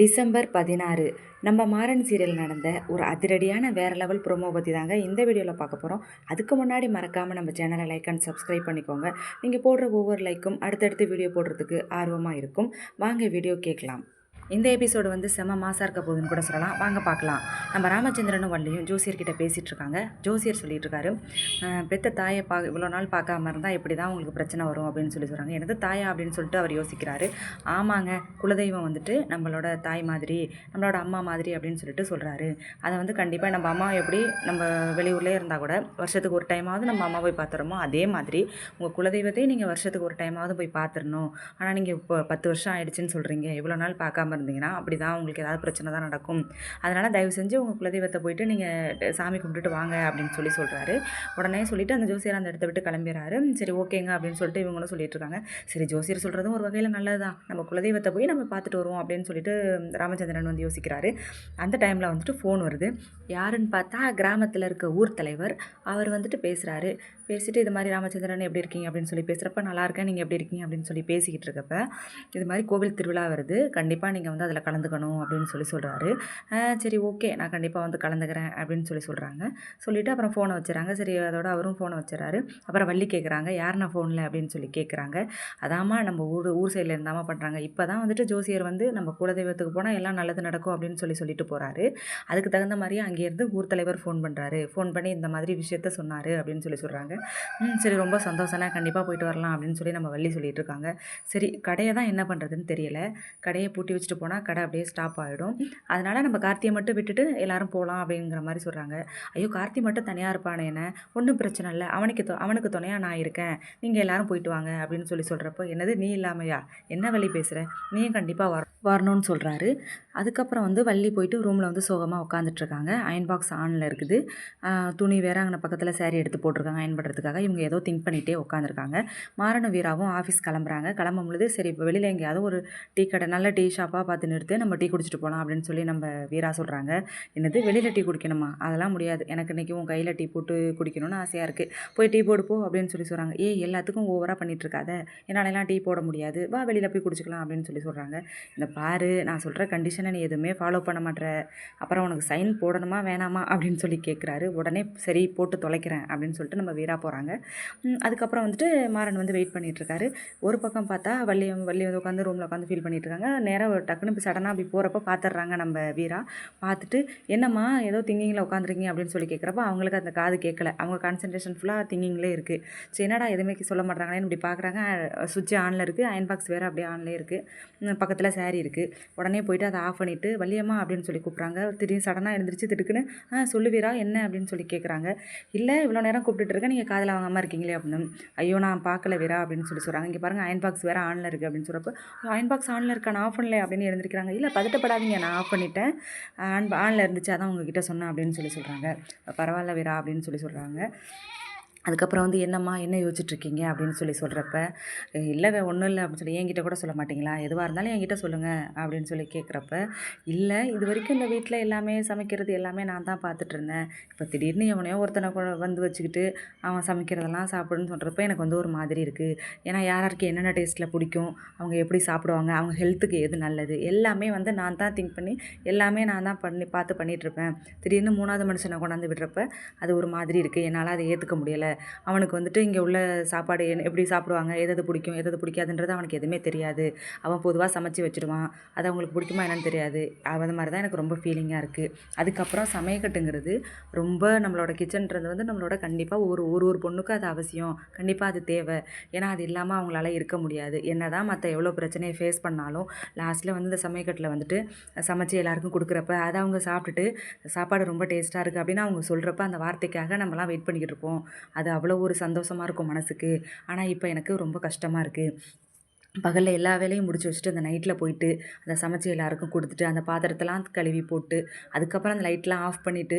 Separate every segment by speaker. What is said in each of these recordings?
Speaker 1: December பதினாறு. நம்ம Maran serial நடந்த ஒரு அதிரடியான வேறு லெவல் ப்ரோமோ பற்றி தாங்க இந்த வீடியோவில் பார்க்க போகிறோம் அதுக்கு முன்னாடி மறக்காமல் நம்ம சேனலை லைக் அண்ட் சப்ஸ்கிரைப் பண்ணிக்கோங்க. நீங்கள் போடுற ஒவ்வொரு லைக்கும் அடுத்தடுத்து வீடியோ போடுறதுக்கு ஆர்வமாக இருக்கும். வாங்க வீடியோ கேட்கலாம். இந்த எபிசோடு வந்து செம மாசாக இருக்க போகுதுன்னு கூட சொல்லலாம். வாங்க பார்க்கலாம். நம்ம ராமச்சந்திரனும் வள்ளியும் ஜோசியர்கிட்ட பேசிகிட்டு இருக்காங்க. ஜோசியர் சொல்லிட்டு இருக்காரு பெத்த தாயை பா இவ்வளோ நாள் பார்க்காம இருந்தால் எப்படி தான் உங்களுக்கு பிரச்சனை வரும்? அப்படின்னு சொல்லி சொல்கிறாங்க எனது தாயா? அப்படின்னு சொல்லிட்டு அவர் யோசிக்கிறாரு. ஆமாங்க குலதெய்வம் வந்துட்டு நம்மளோட தாய் மாதிரி நம்மளோட அம்மா மாதிரி அப்படின்னு சொல்லிட்டு சொல்கிறாரு அதை வந்து கண்டிப்பாக நம்ம அம்மா எப்படி நம்ம வெளியூர்லேயே இருந்தால் கூட வருஷத்துக்கு ஒரு டைமாவது நம்ம அம்மா போய் பார்த்துறோமோ அதே மாதிரி உங்கள் குலதெய்வத்தையும் நீங்கள் வருஷத்துக்கு ஒரு டைமாவது போய் பார்த்துடணும். ஆனால் நீங்கள் இப்போ பத்து வருஷம் ஆயிடுச்சுன்னு சொல்கிறீங்க இவ்வளோ நாள் பார்க்காம இருந்தீங்கன்னா அப்படி தான் உங்களுக்கு ஏதாவது பிரச்சனை தான் நடக்கும். அதனால் தயவு செஞ்சு உங்கள் குலதெய்வத்தை போயிட்டு நீங்கள் சாமி கும்பிட்டுட்டு வாங்க அப்படின்னு சொல்லி சொல்கிறாரு உடனே சொல்லிவிட்டு அந்த ஜோசியர் அந்த இடத்த விட்டு கிளம்பிடுறாரு சரி ஓகேங்க அப்படின்னு சொல்லிட்டு இவங்களும் சொல்லிட்டு இருக்காங்க. சரி ஜோசியர் சொல்கிறதும் ஒரு வகையில் நல்லது தான் நம்ம குலதெய்வத்தை போய் நம்ம பார்த்துட்டு வருவோம் அப்படின்னு சொல்லிட்டு ராமச்சந்திரன் வந்து யோசிக்கிறாரு. அந்த டைமில் வந்துட்டு ஃபோன் வருது. யாருன்னு பார்த்தா கிராமத்தில் இருக்க ஊர் தலைவர் அவர் வந்துட்டு பேசுகிறாரு பேசிட்டு இது மாதிரி ராமச்சந்திரன் எப்படி இருக்கீங்க அப்படின்னு சொல்லி பேசுகிறப்ப நல்லா இருக்கேன். நீங்கள் எப்படி இருக்கீங்க? அப்படின்னு சொல்லி பேசிக்கிட்டு இருக்கப்ப இது மாதிரி கோவில் திருவிழா வருது. கண்டிப்பாக நீங்கள் வந்து அதில் கலந்துக்கணும் அப்படின்னு சொல்லி சொல்கிறாரு சரி ஓகே. நான் கண்டிப்பாக வந்து கலந்துக்கிறேன் அப்படின்னு சொல்லி சொல்கிறாங்க சொல்லிவிட்டு அப்புறம் ஃபோனை வச்சுறாங்க. சரி அதோட அவரும் ஃபோனை வச்சுறாரு. அப்புறம் வள்ளி கேட்குறாங்க யாருண்ணா ஃபோனில் அப்படின்னு சொல்லி கேட்குறாங்க அதாம்மா நம்ம ஊர் ஊர் சைடில் இருந்தாமல் பண்ணுறாங்க இப்போ தான் வந்துட்டு ஜோசியர் வந்து நம்ம குலதெய்வத்துக்கு போனால் எல்லாம் நல்லது நடக்கும் அப்படின்னு சொல்லி சொல்லிட்டு போகிறாரு அதுக்கு தகுந்த மாதிரியே அங்கேருந்து ஊர் தலைவர் ஃபோன் பண்ணுறாரு ஃபோன் பண்ணி இந்த மாதிரி விஷயத்த சொன்னார் அப்படின்னு சொல்லி சொல்கிறாங்க ம் சரி ரொம்ப சந்தோஷம்னா கண்டிப்பாக போயிட்டு வரலாம் அப்படின்னு சொல்லி நம்ம வள்ளி சொல்லிட்டு இருக்காங்க. சரி கடையை தான் என்ன பண்ணுறதுன்னு தெரியல. கடையை பூட்டி வச்சுட்டு போனால் கடை அப்படியே ஸ்டாப் ஆகிடும் அதனால் நம்ம கார்த்தியை மட்டும் விட்டுட்டு எல்லாரும் போகலாம் அப்படிங்கிற மாதிரி சொல்கிறாங்க ஐயோ கார்த்தி மட்டும் தனியாக இருப்பானே என்ன? ஒன்றும் பிரச்சனை இல்லை. அவனுக்கு தொ- அவனுக்கு துணையாக நான் இருக்கேன். நீங்கள் எல்லாரும் போயிட்டு வாங்க அப்படின்னு சொல்லி சொல்கிறப்போ என்னது நீ இல்லாமையா? என்ன வழி பேசுகிற நீயும் கண்டிப்பாக வர வரணும்னு சொல்கிறாரு அதுக்கப்புறம் வந்து வள்ளி போயிட்டு ரூமில் வந்து சோகமாக உட்காந்துட்ருக்காங்க அயன் பாக்ஸ் ஆனில் இருக்குது. துணி வேற அங்கே பக்கத்தில் சேரீ எடுத்து போட்டிருக்காங்க. அயன் பண்ணுறதுக்காக இவங்க ஏதோ திங்க் பண்ணிகிட்டே உட்காந்துருக்காங்க மாறன வீராவும் ஆஃபீஸ் கிளம்புறாங்க. கிளம்பும் பொழுது சரி இப்போ வெளியில் எங்கேயாவது ஒரு டீ கடை நல்ல டீ ஷாப்பாக பார்த்து நிறுத்து நம்ம டீ குடிச்சிட்டு போகலாம் அப்படின்னு சொல்லி நம்ம வீரா சொல்கிறாங்க என்னது? வெளியில் டீ குடிக்கணுமா? அதெல்லாம் முடியாது. எனக்கு இன்றைக்கி உன் கையில் டீ போட்டு குடிக்கணும்னு ஆசையாக இருக்குது போய் டீ போடு போ அப்படின்னு சொல்லி சொல்கிறாங்க ஏய் எல்லாத்துக்கும் ஓவராக பண்ணிகிட்டு இருக்காத. என்னாலலாம் டீ போட முடியாது. வா வெளியில் போய் குடிச்சிக்கலாம் அப்படின்னு சொல்லி சொல்கிறாங்க இந்த பாரு நான் சொல்கிற கண்டிஷனை நீ எதுவுமே ஃபாலோ பண்ண மாட்ற. அப்புறம் உனக்கு சைன் போடணுமா வேணாமா அப்படின்னு சொல்லி கேட்குறாரு உடனே சரி போட்டு தொலைக்கிறேன் அப்படின்னு சொல்லிட்டு நம்ம வீரா போகிறாங்க அதுக்கப்புறம் வந்துட்டு மாறன் வந்து வெயிட் பண்ணிட்டு இருக்காரு. ஒரு பக்கம் பார்த்தா வள்ளி வள்ளி வந்து உட்காந்து ரூமில் உட்காந்து ஃபீல் பண்ணிட்டுருக்காங்க நேராக டக்குன்னு இப்போ சடனாக அப்படி போகிறப்ப பார்த்துட்றாங்க நம்ம வீரா. பார்த்துட்டு என்னம்மா ஏதோ திங்கிங்கில் உட்காந்துருக்கீங்க அப்படின்னு சொல்லி கேட்குறப்ப அவங்களுக்கு அந்த காது கேட்கல அவங்க கான்சன்ட்ரேஷன் ஃபுல்லாக திங்கிங்லேயே இருக்குது சரி என்னடா எதுவுமே சொல்ல மாட்டாங்களேன்னு இப்படி பார்க்குறாங்க சுவிட்ச் ஆனில் இருக்குது அயன் பாக்ஸ் வேறு அப்படியே ஆன்லேயே இருக்குது பக்கத்தில் சேரீ இருக்குது உடனே போயிட்டு அதை ஆஃப் பண்ணிவிட்டு வள்ளியம்மா அப்படின்னு சொல்லி கூப்பிட்றாங்க. திடீர்னு சடனாக எழுந்திரிச்சு திடுக்குன்னு ஆ சொல்லுவீரா என்ன? அப்படின்னு சொல்லி கேட்குறாங்க இல்லை இவ்வளோ நேரம் கூப்பிட்டுட்டு இருக்கேன். நீங்கள் காதில் வாங்காமல் இருக்கீங்களே அப்படின்னு. ஐயோ நான் பார்க்கல வீரா அப்படின்னு சொல்லி சொல்கிறாங்க இங்கே பாருங்கள் அயன் பாக்ஸ் வேறு ஆனில் இருக்குது அப்படின்னு சொல்கிறப்ப அயன் பாக்ஸ் ஆனில் இருக்கான் ஆஃப் பண்ணல அப்படின்னு எழுந்திருக்கிறாங்க. இல்லை பதட்டப்படாதீங்க. நான் ஆஃப் பண்ணிட்டேன். ஆன் ஆனில் இருந்துச்சு அதான் உங்ககிட்ட சொன்னேன் அப்படின்னு சொல்லி சொல்கிறாங்க பரவாயில்ல வீரா அப்படின்னு சொல்லி சொல்கிறாங்க அதுக்கப்புறம் வந்து என்னம்மா என்ன யோசிச்சுட்ருக்கீங்க? அப்படின்னு சொல்லி சொல்கிறப்ப இல்லை ஒன்றும் இல்லை. அப்படின்னு சொல்லி என்கிட்ட கூட சொல்ல மாட்டீங்களா? எதுவாக இருந்தாலும் என்கிட்ட சொல்லுங்கள் அப்படின்னு சொல்லி கேட்குறப்ப இல்லை இது வரைக்கும் இந்த வீட்டில் எல்லாமே சமைக்கிறது எல்லாமே நான் தான் பார்த்துட்டு இருந்தேன் இப்போ திடீர்னு எவனையோ ஒருத்தனை வந்து வச்சுக்கிட்டு அவன் சமைக்கிறதெல்லாம் சாப்பிடுன்னு சொல்கிறப்ப எனக்கு வந்து ஒரு மாதிரி இருக்குது ஏன்னா யார் யாருக்கு என்னென்ன டேஸ்ட்டில் பிடிக்கும் அவங்க எப்படி சாப்பிடுவாங்க அவங்க ஹெல்த்துக்கு எது நல்லது எல்லாமே வந்து நான் தான் திங்க் பண்ணி எல்லாமே நான் தான் பண்ணி பார்த்து பண்ணிகிட்ருப்பேன் இருப்பேன் திடீர்னு மூணாவது மனுஷனை கொண்டாந்து விடுறப்ப அது ஒரு மாதிரி இருக்குது என்னால் அதை ஏற்றுக்க முடியலை. அவனுக்கு வந்துட்டு இங்கே உள்ள சாப்பாடு எப்படி சாப்பிடுவாங்க எது பிடிக்கும் எது பிடிக்காதுன்றது அவனுக்கு எதுவுமே தெரியாது. அவன் பொதுவாக சமைச்சு வச்சுடுவான் அது அவங்களுக்கு பிடிக்குமா என்னன்னு தெரியாது. அது மாதிரி தான் எனக்கு ரொம்ப ஃபீலிங்காக இருக்குது அதுக்கப்புறம் சமையக்கட்டுங்கிறது ரொம்ப நம்மளோட கிச்சன்றது வந்து நம்மளோட கண்டிப்பாக ஒரு ஒரு ஒரு பொண்ணுக்கும் அது அவசியம். கண்டிப்பாக அது தேவை. ஏன்னா அது இல்லாமல் அவங்களால இருக்க முடியாது. என்ன தான் மற்ற எவ்வளோ பிரச்சனையை ஃபேஸ் பண்ணாலும் லாஸ்ட்டில் வந்து இந்த சமையக்கட்டில் வந்துட்டு சமைச்சு எல்லாருக்கும் கொடுக்குறப்ப அதை அவங்க சாப்பிட்டுட்டு சாப்பாடு ரொம்ப டேஸ்ட்டாக இருக்குது அப்படின்னு அவங்க சொல்கிறப்ப அந்த வார்த்தைக்காக நம்மலாம் வெயிட் பண்ணிக்கிட்டு இருப்போம். அது அவ்வளோ ஒரு சந்தோஷமாக இருக்கும் மனசுக்கு. ஆனால் இப்போ எனக்கு ரொம்ப கஷ்டமாக இருக்குது பகலில் எல்லா வேலையும் முடிச்சு வச்சுட்டு அந்த நைட்டில் போயிட்டு அதை சமைச்சு எல்லாருக்கும் கொடுத்துட்டு அந்த பாத்திரத்தெல்லாம் கழுவி போட்டு அதுக்கப்புறம் அந்த லைட்லாம் ஆஃப் பண்ணிவிட்டு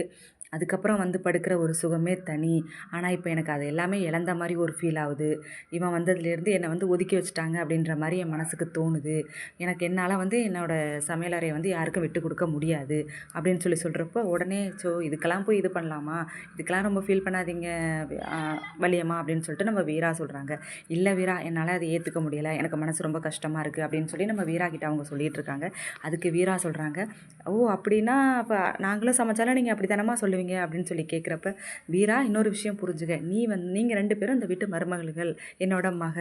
Speaker 1: அதுக்கப்புறம் வந்து படுக்கிற ஒரு சுகமே தனி. ஆனால் இப்போ எனக்கு அது எல்லாமே இழந்த மாதிரி ஒரு ஃபீல் ஆகுது. இவன் வந்ததுலேருந்து என்னை வந்து ஒதுக்கி வச்சுட்டாங்க அப்படின்ற மாதிரி என் மனசுக்கு தோணுது. எனக்கு என்னால் வந்து என்னோடய சமையலறையை வந்து யாருக்கும் விட்டு கொடுக்க முடியாது அப்படின்னு சொல்லி சொல்கிறப்ப உடனே ஸோ இதுக்கெல்லாம் போய் இது பண்ணலாமா? இதுக்கெல்லாம் ரொம்ப ஃபீல் பண்ணாதீங்க வலியம்மா அப்படின்னு சொல்லிட்டு நம்ம வீரா சொல்கிறாங்க இல்லை வீரா என்னால் அதை ஏற்றுக்க முடியலை. எனக்கு மனசு ரொம்ப கஷ்டமாக இருக்குது அப்படின்னு சொல்லி நம்ம வீரா கிட்ட அவங்க சொல்லிட்டு இருக்காங்க. அதுக்கு வீரா சொல்கிறாங்க ஓ அப்படின்னா அப்போ நாங்களும் சமைச்சாலும் நீங்கள் அப்படி தானமா சொல்லுவீங்க? அப்படின்னு சொல்லி கேட்குறப்ப வீரா இன்னொரு விஷயம் புரிஞ்சுக்க. நீ வந்து நீங்கள் ரெண்டு பேரும் இந்த வீட்டு மருமகள்கள். என்னோட மக.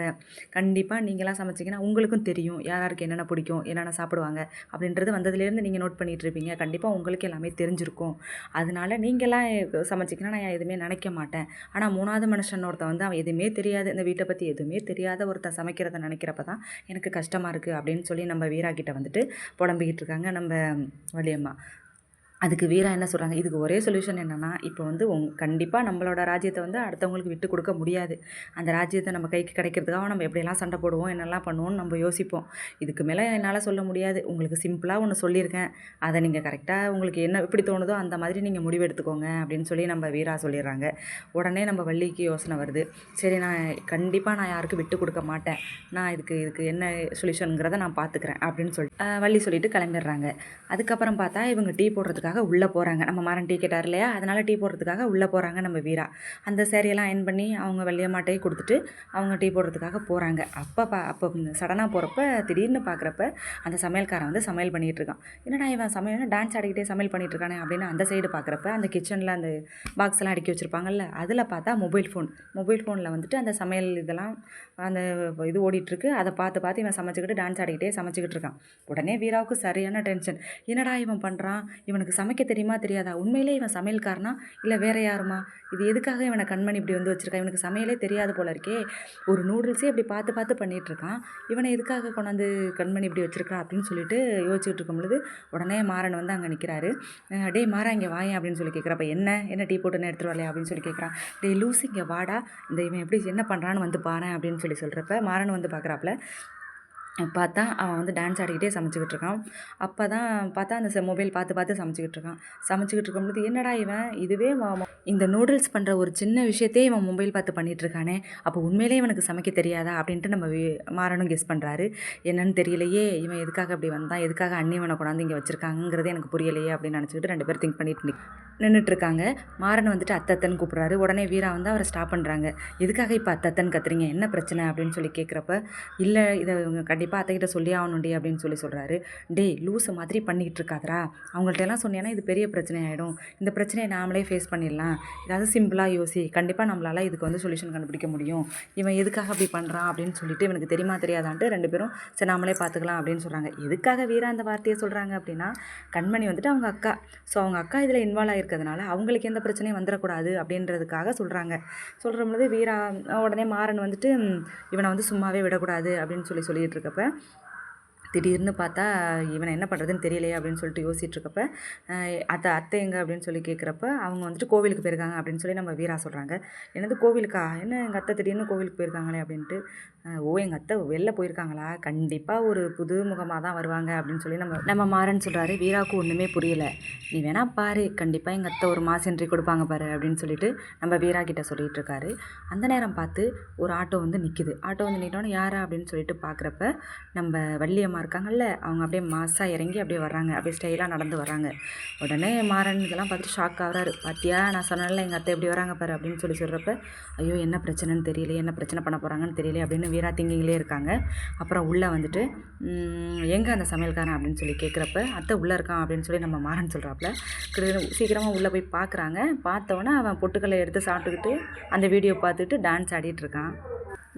Speaker 1: கண்டிப்பாக நீங்களாம் சமைச்சிங்கன்னா உங்களுக்கும் தெரியும் யார் யாருக்கு என்னென்ன பிடிக்கும் என்னென்ன சாப்பிடுவாங்க. அப்படின்றது வந்ததுலேருந்து நீங்கள் நோட் பண்ணிகிட்டு இருப்பீங்க. கண்டிப்பாக உங்களுக்கு எல்லாமே தெரிஞ்சிருக்கும். அதனால நீங்களாம் சமைச்சிங்கன்னா நான் எதுவுமே நினைக்க மாட்டேன். ஆனால் மூணாவது மனுஷன் ஒருத்தன் வந்து அவன் எதுவுமே தெரியாது. இந்த வீட்டை பற்றி எதுவுமே தெரியாத ஒருத்தன் சமைக்கிறத நினைக்கிறப்ப தான் எனக்கு கஷ்டமாக இருக்குது அப்படின்னு சொல்லி நம்ம வீரா கிட்ட வந்துட்டு புலம்பிக்கிட்டு இருக்காங்க நம்ம வள்ளியம்மா. அதுக்கு வீரா என்ன சொல்கிறாங்க இதுக்கு ஒரே சொல்யூஷன் என்னென்னா இப்போ வந்து உங் கண்டிப்பாக நம்மளோட ராஜ்யத்தை வந்து அடுத்தவங்களுக்கு விட்டு கொடுக்க முடியாது. அந்த ராஜ்யத்தை நம்ம கைக்கு கிடைக்கிறதுக்காக நம்ம எப்படியெல்லாம் சண்டை போடுவோம் என்னெல்லாம் பண்ணுவோம்னு நம்ம யோசிப்போம். இதுக்கு மேலே என்னால் சொல்ல முடியாது. உங்களுக்கு சிம்பிளாக ஒன்று சொல்லியிருக்கேன். அதை நீங்கள் கரெக்டாக உங்களுக்கு என்ன எப்படி தோணுதோ அந்த மாதிரி நீங்கள் முடிவு எடுத்துக்கோங்க அப்படின்னு சொல்லி நம்ம வீரா சொல்லிடுறாங்க. உடனே நம்ம வள்ளிக்கு யோசனை வருது. சரி நான் கண்டிப்பாக நான் யாருக்கும் விட்டு கொடுக்க மாட்டேன். நான் இதுக்கு இதுக்கு என்ன சொல்யூஷனுங்கிறத நான் பார்த்துக்கிறேன் அப்படின்னு சொல்லி வள்ளி சொல்லிட்டு கிளம்பிடுறாங்க. அதுக்கப்புறம் பார்த்தா இவங்க டீ போடுறதுக்காக உள்ளே போகிறாங்க நம்ம மரம் டீ கேட்டார் இல்லையா? அதனால் டீ போடுறதுக்காக உள்ளே போகிறாங்க நம்ம வீரா. அந்த சேரியெல்லாம் அயன் பண்ணி அவங்க வள்ளியம்மாட்டையே கொடுத்துட்டு அவங்க டீ போடுறதுக்காக போகிறாங்க அப்போ பா அப்போ சடனாக போகிறப்ப திடீர்னு பார்க்குறப்ப அந்த சமையல்காரன் வந்து சமையல் பண்ணிகிட்டு இருக்கான். என்னடா இவன் சமையல் டான்ஸ் ஆடிக்கிட்டே சமையல் பண்ணிகிட்டு இருக்கானே? அப்படின்னு அந்த சைடு பார்க்குறப்ப அந்த கிச்சனில் அந்த பாக்ஸ் எல்லாம் அடுக்கி வச்சுருப்பாங்கல்ல அதில் பார்த்தா மொபைல் ஃபோன் மொபைல் ஃபோனில் வந்துட்டு அந்த சமையல் இதெல்லாம் அந்த இது ஓடிட்டுருக்கு. அதை பார்த்து பார்த்து இவன் சமைச்சிக்கிட்டு டான்ஸ் ஆடிக்கிட்டே சமைச்சிக்கிட்டு இருக்கான். உடனே வீராவுக்கு சரியான டென்ஷன் என்னடா இவன் பண்ணுறான் இவனுக்கு சமைக்க தெரியுமா தெரியாதா? உண்மையிலே இவன் சமையல்காரனா? இல்லை வேற யாருமா? இது எதுக்காக இவனை கண்மணி இப்படி வந்து வச்சுருக்கான் இவனுக்கு சமையலே தெரியாது போல இருக்கே. ஒரு நூடுல்ஸே இப்படி பார்த்து பார்த்து பண்ணிகிட்ருக்கான் இருக்கான் இவனை எதுக்காக கொண்டாந்து கண்மணி இப்படி வச்சுருக்கான் அப்படின்னு சொல்லிட்டு யோசிச்சுட்டு இருக்கும் பொழுது உடனே மாறன் வந்து அங்கே நிற்கிறாரு டேய் மாறா இங்கே வாயேன் அப்படின்னு சொல்லி கேட்குறப்ப என்ன? என்ன டீ போட்டுன்னு எடுத்துட்டு வரலையா? அப்படின்னு சொல்லி கேட்குறான் டே லூஸ் இங்கே வாடா. இந்த இவன் எப்படி என்ன பண்ணுறான்னு வந்து பாறேன் அப்படின்னு சொல்லி சொல்கிறப்ப மாறன் வந்து பார்க்குறாப்புல பார்த்தா அவன் வந்து டான்ஸ் ஆடிக்கிட்டே சமைச்சிக்கிட்டு இருக்கான். அப்போ தான் பார்த்தா அந்த மொபைல் பார்த்து பார்த்து சமைச்சிக்கிட்டு இருக்கான். சமைச்சிக்கிட்டு இருக்கும்போது என்னடா இவன்? இதுவே இந்த நூடுல்ஸ் பண்ணுற ஒரு சின்ன விஷயத்தையே இவன் மொபைல் பார்த்து பண்ணிட்டு இருக்கானே. அப்போ உண்மையிலே இவனுக்கு சமைக்க தெரியாதா அப்படின்ட்டு நம்ம வி- மாறனும் கெஸ் பண்ணுறாரு என்னன்னு தெரியலையே இவன் எதுக்காக அப்படி வந்தான்? எதுக்காக அண்ணி இவனை கொண்டாந்து இங்கே வச்சிருக்காங்கிறது எனக்கு புரியலையே அப்படின்னு நினச்சிக்கிட்டு ரெண்டு பேரும் திங்க் பண்ணிட்டு நின்றுட்டு இருக்காங்க மாறன் வந்துட்டு அத்தத்தன் கூப்பிட்றாரு. உடனே வீரா வந்து அவரை ஸ்டாப் பண்ணுறாங்க எதுக்காக இப்போ அத்தத்தன் கத்துறீங்க? என்ன பிரச்சனை அப்படின்னு சொல்லி கேட்குறப்ப இல்லை இதை இவங்க கண்டிப்பாக அத்தைக்கிட்ட சொல்லி ஆகணும்டி அப்படின்னு சொல்லி சொல்கிறாரு டேய் லூஸை மாதிரி பண்ணிக்கிட்டு இருக்காதரா அவங்கள்ட்ட எல்லாம் சொன்னேன்னா இது பெரிய பிரச்சனை ஆகிடும் இந்த பிரச்சனையை நாமளே ஃபேஸ் பண்ணிடலாம். ஏதாவது சிம்பிளாக யோசி. கண்டிப்பாக நம்மளால் இதுக்கு வந்து சொல்யூஷன் கண்டுபிடிக்க முடியும். இவன் எதுக்காக அப்படி பண்ணுறான் அப்படின்னு சொல்லிட்டு இவனுக்கு தெரியுமா தெரியாதான்ட்டு ரெண்டு பேரும் சரி நாமளே பார்த்துக்கலாம் அப்படின்னு சொல்கிறாங்க எதுக்காக வீரா அந்த வார்த்தையை சொல்கிறாங்க அப்படின்னா கண்மணி வந்துட்டு அவங்க அக்கா. ஸோ அவங்க அக்கா இதில் இன்வால்வ் ஆகிருக்கிறதுனால அவங்களுக்கு எந்த பிரச்சனையும் வந்துடக்கூடாது அப்படின்றதுக்காக சொல்கிறாங்க சொல்கிற பொழுது வீரா உடனே மாறன் வந்துட்டு இவனை வந்து சும்மாவே விடக்கூடாது அப்படின்னு சொல்லி சொல்லிட்டு இருக்கப்ப திடீர்னு பார்த்தா இவனை என்ன பண்ணுறதுன்னு தெரியலையே அப்படின்னு சொல்லிட்டு யோசிச்சுட்டு இருக்கப்ப அத்தை அத்தை எங்க அப்படின்னு சொல்லி கேட்குறப்ப அவங்க வந்துட்டு கோவிலுக்கு போயிருக்காங்க அப்படின்னு சொல்லி நம்ம வீரா சொல்கிறாங்க என்னது கோவிலுக்கா? என்ன எங்கள் அத்தை திடீர்னு கோவிலுக்கு போயிருக்காங்களே அப்படின்ட்டு ஓ எங்கள் அத்தை வெளில போயிருக்காங்களா? கண்டிப்பாக ஒரு புது முகமாக தான் வருவாங்க அப்படின்னு சொல்லி நம்ம நம்ம மாறன் சொல்கிறாரு வீராவுக்கு ஒன்றுமே புரியல. நீ வேணா பாரு கண்டிப்பாக எங்கள் அத்தை ஒரு மாசென்றி கொடுப்பாங்க பாரு அப்படின்னு சொல்லிட்டு நம்ம வீரா கிட்ட சொல்லிட்டு இருக்காரு அந்த நேரம் பார்த்து ஒரு ஆட்டோ வந்து நிற்கிது ஆட்டோ வந்து நின்னோன்னு யாரா? அப்படின்னு சொல்லிட்டு பார்க்குறப்ப நம்ம வள்ளியம்மா இருக்காங்கல்ல அவங்க அப்படியே மாசாக இறங்கி அப்படியே வர்றாங்க. அப்படியே ஸ்டைலாக நடந்து வர்றாங்க. உடனே மாறன் இதெல்லாம் பார்த்துட்டு ஷாக் ஆகிறாரு. பார்த்தியா நான் சொன்னேன்ல எங்கள் அத்தை எப்படி வராங்க பாரு அப்படின்னு சொல்லி சொல்கிறப்ப ஐயோ என்ன பிரச்சனைன்னு தெரியல என்ன பிரச்சனை பண்ண போகிறாங்கன்னு தெரியல அப்படின்னு வீரா திங்கிங்லேயே இருக்காங்க. அப்புறம் உள்ளே வந்துட்டு எங்கே அந்த சமையல்காரன்? அப்படின்னு சொல்லி கேட்குறப்ப அத்தை உள்ளே இருக்கான் அப்படின்னு சொல்லி நம்ம மாறன் சொல்கிறாப்புல சீக்கிரமாக உள்ளே போய் பார்க்குறாங்க பார்த்தவொன்னே அவன் பொட்டுக்களை எடுத்து சாப்பிட்டுக்கிட்டு அந்த வீடியோ பார்த்துட்டு டான்ஸ் ஆடிட்டு இருக்கான்.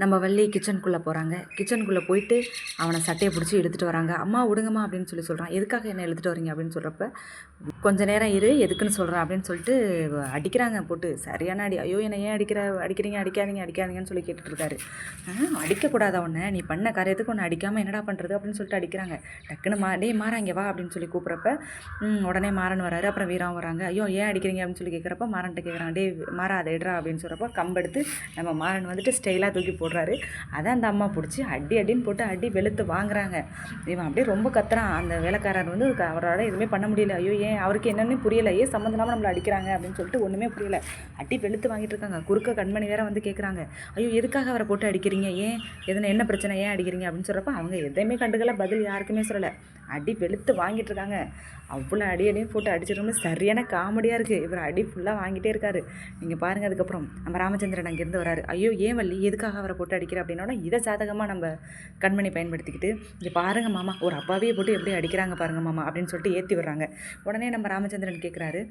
Speaker 1: நம்ம வள்ளி கிச்சனுக்குள்ளே போகிறாங்க கிச்சனுக்குள்ளே போயிட்டு அவனை சட்டையை பிடிச்சி எடுத்துகிட்டு வராங்க. அம்மா விடுங்கம்மா அப்படின்னு சொல்லி சொல்கிறான் எதுக்காக என்ன எடுத்துகிட்டு வரீங்க அப்படின்னு சொல்கிறப்ப கொஞ்ச நேரம் இரு எதுக்குன்னு சொல்கிறேன் அப்படின்னு சொல்லிட்டு அடிக்கிறாங்க போட்டு. சரியான அடி ஐயோ என்னை ஏன் அடிக்கிற அடிக்கிறீங்க அடிக்காதீங்க அடிக்காதீங்கன்னு சொல்லி கேட்டுட்ருக்காரு அடிக்கக்கூடாது அவனை உன்னை? நீ பண்ண காரியத்துக்கு ஒன்று அடிக்காமல் என்னடா பண்ணுறது அப்படின்னு சொல்லிட்டு அடிக்கிறாங்க. டக்குன்னு மா டே மாறா இங்கே வா அப்படின்னு சொல்லி கூப்பிட்றப்ப உடனே மாறன் வராரு. அப்புறம் வீராவும் வராங்க. ஐயோ ஏன் அடிக்கிறீங்க? அப்படின்னு சொல்லி கேட்குறப்ப மாறன்ட்ட கேட்குறாங்க டே மாறா அதை எடுறா அப்படின்னு சொல்கிறப்ப கம்பெடுத்து நம்ம மாறன் வந்துட்டு ஸ்டைலாக தூக்கி போடுறாரு. அதை அந்த அம்மா பிடிச்சி அடி அடின்னு போட்டு அடி வெளுத்து வாங்குறாங்க. இவன் அப்படியே ரொம்ப கத்துறான். அந்த வேலைக்காரர் வந்து அவரால் எதுவுமே பண்ண முடியல. ஐயோ ஏன் அவருக்கு என்னென்னு புரியல. ஏன் சம்மந்தம் இல்லாமல் நம்மளை அடிக்கிறாங்க அப்படின்னு சொல்லிட்டு ஒன்றுமே புரியல. அடி வெளுத்து வாங்கிட்டு இருக்காங்க. குறுக்க கண்மணி வேற வந்து கேட்குறாங்க ஐயோ எதுக்காக அவரை போட்டு அடிக்கிறீங்க? ஏன்? எதுனா என்ன பிரச்சனை? ஏன் அடிக்கிறீங்க? அப்படின்னு சொல்கிறப்ப அவங்க எதையுமே கண்டுக்கல. பதில் யாருக்குமே சொல்லலை. அடி வெளுத்து வாங்கிட்டு இருக்காங்க அவ்வளோ அடி அடியும் போட்டு அடிச்சிருக்கோம் சரியான காமெடியாக இருக்குது இவர் அடி ஃபுல்லாக வாங்கிட்டே இருக்காரு. நீங்கள் பாருங்கள் அதுக்கப்புறம். நம்ம ராமச்சந்திரன் அங்கேருந்து வராரு. ஐயோ ஏன் வள்ளி? எதுக்காக அவரை போட்டு அடிக்கிற அப்படின்னா இதை சாதகமாக நம்ம கண்மணி பயன்படுத்திக்கிட்டு இங்கே பாருங்க மாமா ஒரு அப்பாவையே போட்டு எப்படி அடிக்கிறாங்க பாருங்க மாமா அப்படின்னு சொல்லிட்டு ஏற்றி விடுறாங்க. உடனே நம்ம ராமச்சந்திரன் கேட்குறாரு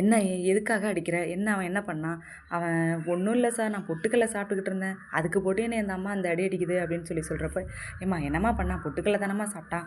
Speaker 1: என்ன எதுக்காக அடிக்கிற? என்ன அவன் என்ன பண்ணான் அவன் ஒன்றும் இல்லை சார் நான் பொட்டுக்கல்ல சாப்பிட்டுக்கிட்டு இருந்தேன். அதுக்கு போட்டு என்ன எந்த அம்மா அந்த அடி அடிக்குது அப்படின்னு சொல்லி சொல்கிறப்ப ஏம்மா என்னம்மா பண்ணான் பொட்டுக்கல்ல தானம்மா சாப்பிட்டான்